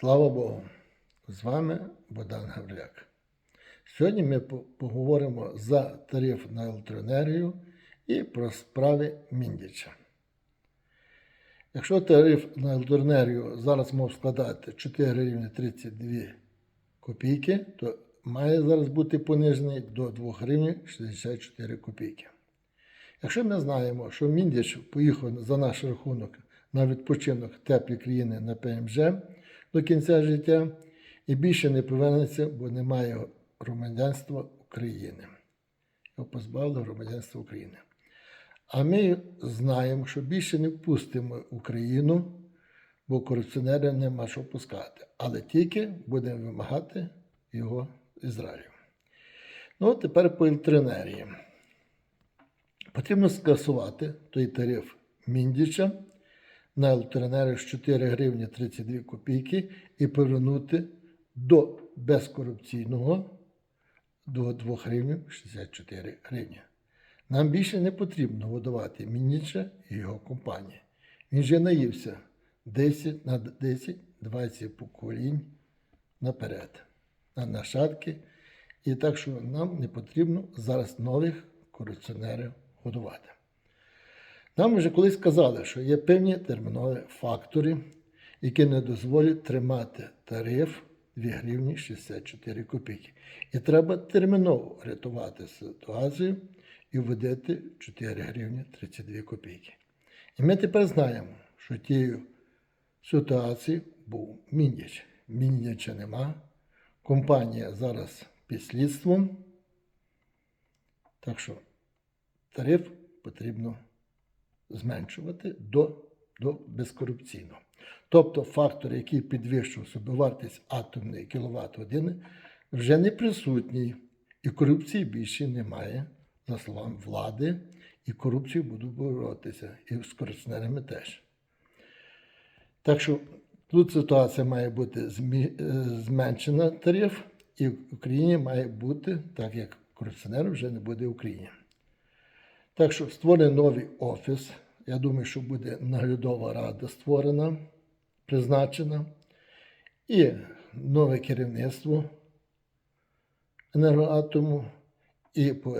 Слава Богу! З вами Богдан Гавряк. Сьогодні ми поговоримо за тариф на електроенергію і про справи Міндіча. Якщо тариф на електроенергію зараз мав складати 4 гривні 32 копійки, то має зараз бути понижений до 2 гривні 64 копійки. Якщо ми знаємо, що Міндіч поїхав за наш рахунок на відпочинок теплі країни на ПМЖ до кінця життя і більше не повернеться, бо немає громадянства України. Його позбавили громадянства України. А ми знаємо, що більше не впустимо Україну, бо корупціонери нема що пускати. Але тільки будемо вимагати його Ізраїлю. Ну, тепер по електроенергії. Потрібно скасувати той тариф Міндіча на електроенергію з 4 гривні 32 копійки і повернути до безкорупційного до 2 гривень 64 гривні. Нам більше не потрібно годувати Міндіча і його компанії. Він вже наївся 10 на 10-20 поколінь наперед, на нащадки. І так що нам не потрібно зараз нових корупціонерів годувати. Нам вже колись сказали, що є певні термінові фактори, які не дозволять тримати тариф 2 гривні 64 копійки. І треба терміново рятувати ситуацію і вводити 4 гривні 32 копійки. І ми тепер знаємо, що тією ситуацією був Міндіч. Міндіча нема. Компанія зараз під слідством. Так що тариф потрібно зменшувати до, до безкорупційного. Тобто фактор, який підвищив собівартість атомної кіловат години, вже не присутній, і корупції більше немає, за словами влади, і корупцію будуть боротися, і з корупціонерами теж. Так що тут ситуація має бути е, зменшена тариф, і в Україні має бути, так як корупціонерів вже не буде в Україні. Так що створений новий офіс. Я думаю, що буде наглядова рада створена, призначена, і нове керівництво енергоатому, і по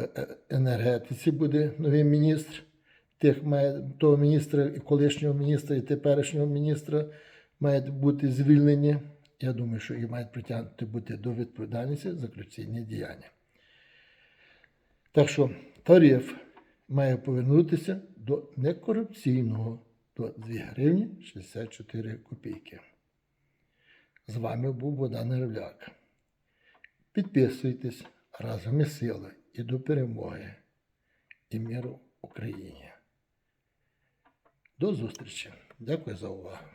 енергетиці буде новий міністр. Тих має того міністра, і колишнього міністра, і теперішнього міністра мають бути звільнені. Я думаю, що і мають притягнути бути до відповідальності за корупційні діяння. Так що тариф має повернутися до некорупційного, до 2 гривні 64 копійки. З вами був Богдан Гривляк. Підписуйтесь разом із сили і до перемоги і міру Україні. До зустрічі. Дякую за увагу.